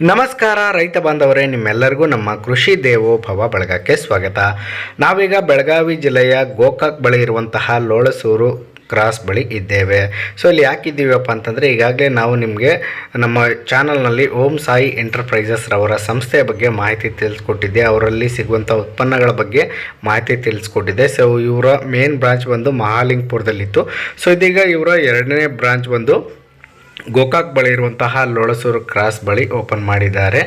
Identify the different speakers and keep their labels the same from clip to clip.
Speaker 1: ನಮಸ್ಕಾರ ರೈತ ಬಾಂಧವರೇ, ನಿಮ್ಮೆಲ್ಲರಿಗೂ ನಮ್ಮ ಕೃಷಿ ದೇವೋಭವ ಬಳಗಕ್ಕೆ ಸ್ವಾಗತ. ನಾವೀಗ ಬೆಳಗಾವಿ ಜಿಲ್ಲೆಯ ಗೋಕಾಕ್ ಬಳಿ ಇರುವಂತಹ ಲೋಳಸೂರು ಕ್ರಾಸ್ ಬಳಿ ಇದ್ದೇವೆ. ಸೊ ಇಲ್ಲಿ ಯಾಕಿದ್ದೀವಪ್ಪ ಅಂತಂದರೆ, ಈಗಾಗಲೇ ನಾವು ನಿಮಗೆ ನಮ್ಮ ಚಾನಲ್ನಲ್ಲಿ ಓಂ ಸಾಯಿ ಎಂಟರ್ಪ್ರೈಸಸ್ ರವರ ಸಂಸ್ಥೆಯ ಬಗ್ಗೆ ಮಾಹಿತಿ ತಿಳಿಸ್ಕೊಟ್ಟಿದ್ದೆ. ಅವರಲ್ಲಿ ಸಿಗುವಂಥ ಉತ್ಪನ್ನಗಳ ಬಗ್ಗೆ ಮಾಹಿತಿ ತಿಳಿಸ್ಕೊಟ್ಟಿದ್ದೆ. ಸೊ ಇವರ ಮೇನ್ ಬ್ರಾಂಚ್ ಬಂದು ಮಹಾಲಿಂಗ್ಪುರದಲ್ಲಿತ್ತು. ಸೊ ಇದೀಗ ಇವರ ಎರಡನೇ ಬ್ರಾಂಚ್ ಬಂದು ಗೋಕಾಕ್ ಬಳಿ ಇರುವಂತಹ ಲೋಳಸೂರು ಕ್ರಾಸ್ ಬಳಿ ಓಪನ್ ಮಾಡಿದ್ದಾರೆ.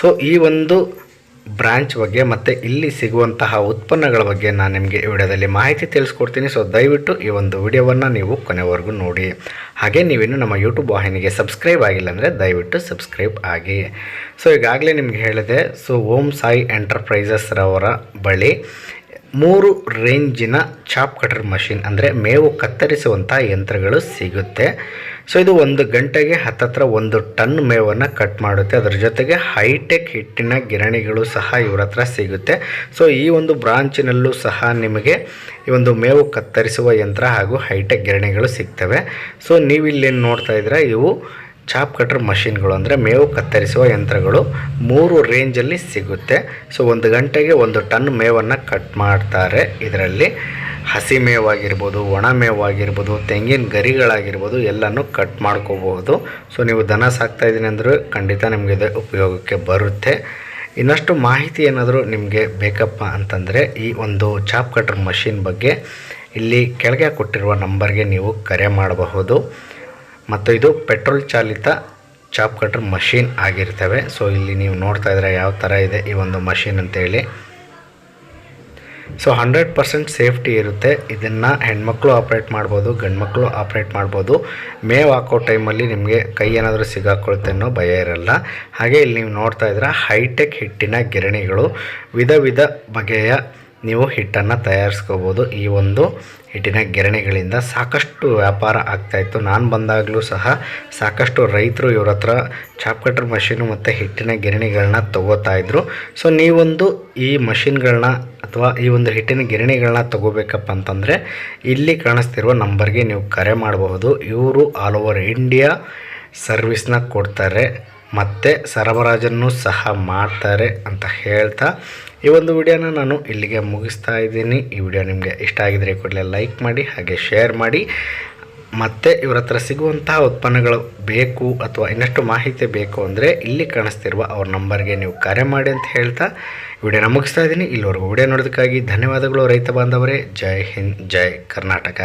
Speaker 1: ಸೊ ಈ ಒಂದು ಬ್ರಾಂಚ್ ಬಗ್ಗೆ ಮತ್ತು ಇಲ್ಲಿ ಸಿಗುವಂತಹ ಉತ್ಪನ್ನಗಳ ಬಗ್ಗೆ ನಾನು ನಿಮಗೆ ಈ ವಿಡಿಯೋದಲ್ಲಿ ಮಾಹಿತಿ ತಿಳಿಸ್ಕೊಡ್ತೀನಿ. ಸೊ ದಯವಿಟ್ಟು ಈ ಒಂದು ವಿಡಿಯೋವನ್ನು ನೀವು ಕೊನೆವರೆಗೂ ನೋಡಿ. ಹಾಗೆ ನೀವಿನ್ನು ನಮ್ಮ ಯೂಟ್ಯೂಬ್ ವಾಹಿನಿಗೆ ಸಬ್ಸ್ಕ್ರೈಬ್ ಆಗಿಲ್ಲ ಅಂದರೆ ದಯವಿಟ್ಟು ಸಬ್ಸ್ಕ್ರೈಬ್ ಆಗಿ. ಸೊ ಈಗಾಗಲೇ ನಿಮಗೆ ಹೇಳಿದೆ ಸೊ ಓಂ ಸಾಯಿ ಎಂಟರ್ಪ್ರೈಸಸ್ರವರ ಬಳಿ ಮೂರು ರೇಂಜಿನ ಚಾಪ್ ಕಟರ್ ಮಷಿನ್ ಅಂದರೆ ಮೇವು ಕತ್ತರಿಸುವಂಥ ಯಂತ್ರಗಳು ಸಿಗುತ್ತೆ. ಸೊ ಇದು ಒಂದು ಗಂಟೆಗೆ ಹತ್ತತ್ರ ಒಂದು ಟನ್ ಮೇವನ್ನು ಕಟ್ ಮಾಡುತ್ತೆ. ಅದರ ಜೊತೆಗೆ ಹೈಟೆಕ್ ಹಿಟ್ಟಿನ ಗಿರಣಿಗಳು ಸಹ ಇವ್ರ ಹತ್ರ ಸಿಗುತ್ತೆ. ಸೊ ಈ ಒಂದು ಬ್ರಾಂಚಿನಲ್ಲೂ ಸಹ ನಿಮಗೆ ಈ ಒಂದು ಮೇವು ಕತ್ತರಿಸುವ ಯಂತ್ರ ಹಾಗೂ ಹೈಟೆಕ್ ಗಿರಣಿಗಳು ಸಿಗ್ತವೆ. ಸೊ ನೀವಿಲ್ಲೇನು ನೋಡ್ತಾ ಇದ್ದೀರಾ, ಇವು ಚಾಪ್ ಕಟರ್ ಮಷಿನ್ಗಳು ಅಂದರೆ ಮೇವು ಕತ್ತರಿಸುವ ಯಂತ್ರಗಳು ಮೂರು ರೇಂಜಲ್ಲಿ ಸಿಗುತ್ತೆ. ಸೊ ಒಂದು ಗಂಟೆಗೆ ಒಂದು ಟನ್ ಮೇವನ್ನು ಕಟ್ ಮಾಡ್ತಾರೆ. ಇದರಲ್ಲಿ ಹಸಿ ಮೇವಾಗಿರ್ಬೋದು, ಒಣ ಮೇವಾಗಿರ್ಬೋದು, ತೆಂಗಿನ ಗರಿಗಳಾಗಿರ್ಬೋದು ಎಲ್ಲನೂ ಕಟ್ ಮಾಡ್ಕೋಬಹುದು ಸೊ ನೀವು ದನ ಸಾಕ್ತಾ ಇದ್ದೀನಿ ಅಂದರೆ ಖಂಡಿತ ನಿಮಗೆ ಇದು ಉಪಯೋಗಕ್ಕೆ ಬರುತ್ತೆ. ಇನ್ನಷ್ಟು ಮಾಹಿತಿ ಏನಾದರೂ ನಿಮಗೆ ಬೇಕಪ್ಪ ಅಂತಂದರೆ ಈ ಒಂದು ಚಾಪ್ ಕಟರ್ ಮಷಿನ್ ಬಗ್ಗೆ ಇಲ್ಲಿ ಕೆಳಗೆ ಕೊಟ್ಟಿರುವ ನಂಬರ್ಗೆ ನೀವು ಕರೆ ಮಾಡಬಹುದು. ಮತ್ತು ಇದು ಪೆಟ್ರೋಲ್ ಚಾಲಿತ ಚಾಪ್ ಕಟ್ರ್ ಮಷೀನ್ ಆಗಿರ್ತವೆ. ಸೊ, ಇಲ್ಲಿ ನೀವು ನೋಡ್ತಾ ಇದ್ರೆ ಯಾವ ಥರ ಇದೆ ಈ ಒಂದು ಮಷೀನ್ ಅಂತೇಳಿ. ಸೊ, ಹಂಡ್ರೆಡ್ ಪರ್ಸೆಂಟ್ ಸೇಫ್ಟಿ ಇರುತ್ತೆ. ಇದನ್ನು ಹೆಣ್ಮಕ್ಳು ಆಪ್ರೇಟ್ ಮಾಡ್ಬೋದು, ಗಂಡ್ಮಕ್ಳು ಆಪ್ರೇಟ್ ಮಾಡ್ಬೋದು. ಮೇವ್ ಹಾಕೋ ಟೈಮಲ್ಲಿ ನಿಮಗೆ ಕೈ ಏನಾದರೂ ಸಿಗಾಕೊಳುತ್ತೆ ಅನ್ನೋ ಭಯ ಇರಲ್ಲ. ಹಾಗೆ ಇಲ್ಲಿ ನೀವು ನೋಡ್ತಾ ಇದ್ರೆ ಹೈಟೆಕ್ ಹಿಟ್ಟಿನ ಗಿರಣಿಗಳು ವಿಧ ವಿಧ ಬಗೆಯ ನೀವು ಹಿಟ್ಟನ್ನು ತಯಾರಿಸ್ಕೋಬೋದು. ಈ ಒಂದು ಹಿಟ್ಟಿನ ಗಿರಣಿಗಳಿಂದ ಸಾಕಷ್ಟು ವ್ಯಾಪಾರ ಆಗ್ತಾಯಿತ್ತು ನಾನು ಬಂದಾಗಲೂ ಸಹ ಸಾಕಷ್ಟು ರೈತರು ಇವ್ರ ಹತ್ರ ಚಾಪ್ ಕಟರ್ ಮಷೀನು ಮತ್ತು ಹಿಟ್ಟಿನ ಗಿರಣಿಗಳನ್ನ ತಗೋತಾ ಇದ್ರು. ಸೊ, ನೀವೊಂದು ಈ ಮಷಿನ್ಗಳನ್ನ ಅಥವಾ ಈ ಒಂದು ಹಿಟ್ಟಿನ ಗಿರಣಿಗಳನ್ನ ತಗೋಬೇಕಪ್ಪ ಅಂತಂದರೆ ಇಲ್ಲಿ ಕಾಣಿಸ್ತಿರುವ ನಂಬರ್ಗೆ ನೀವು ಕರೆ ಮಾಡಬಹುದು. ಇವರು ಆಲ್ ಓವರ್ ಇಂಡಿಯಾ ಸರ್ವಿಸ್ನ ಕೊಡ್ತಾರೆ. ಮತ್ತು ಸರಬರಾಜನ್ನು ಸಹ ಮಾಡ್ತಾರೆ ಅಂತ ಹೇಳ್ತಾ ಈ ಒಂದು ವಿಡಿಯೋನ ನಾನು ಇಲ್ಲಿಗೆ ಮುಗಿಸ್ತಾ ಇದ್ದೀನಿ. ಈ ವಿಡಿಯೋ ನಿಮಗೆ ಇಷ್ಟ ಆಗಿದರೆ ಕೂಡಲೇ ಲೈಕ್ ಮಾಡಿ ಹಾಗೆ ಶೇರ್ ಮಾಡಿ. ಮತ್ತು ಇವರ ಹತ್ರ ಸಿಗುವಂತಹ ಉತ್ಪನ್ನಗಳು ಬೇಕು ಅಥವಾ ಇನ್ನಷ್ಟು ಮಾಹಿತಿ ಬೇಕು ಅಂದರೆ ಇಲ್ಲಿ ಕಾಣಿಸ್ತಿರುವ ಅವ್ರ ನಂಬರ್ಗೆ ನೀವು ಕರೆ ಮಾಡಿ ಅಂತ ಹೇಳ್ತಾ ವಿಡಿಯೋನ ಮುಗಿಸ್ತಾ ಇದ್ದೀನಿ. ಇಲ್ಲಿವರೆಗೂ ವಿಡಿಯೋ ನೋಡೋದಕ್ಕಾಗಿ ಧನ್ಯವಾದಗಳು ರೈತ ಬಾಂಧವರೇ. ಜೈ ಹಿಂದ್, ಜೈ ಕರ್ನಾಟಕ.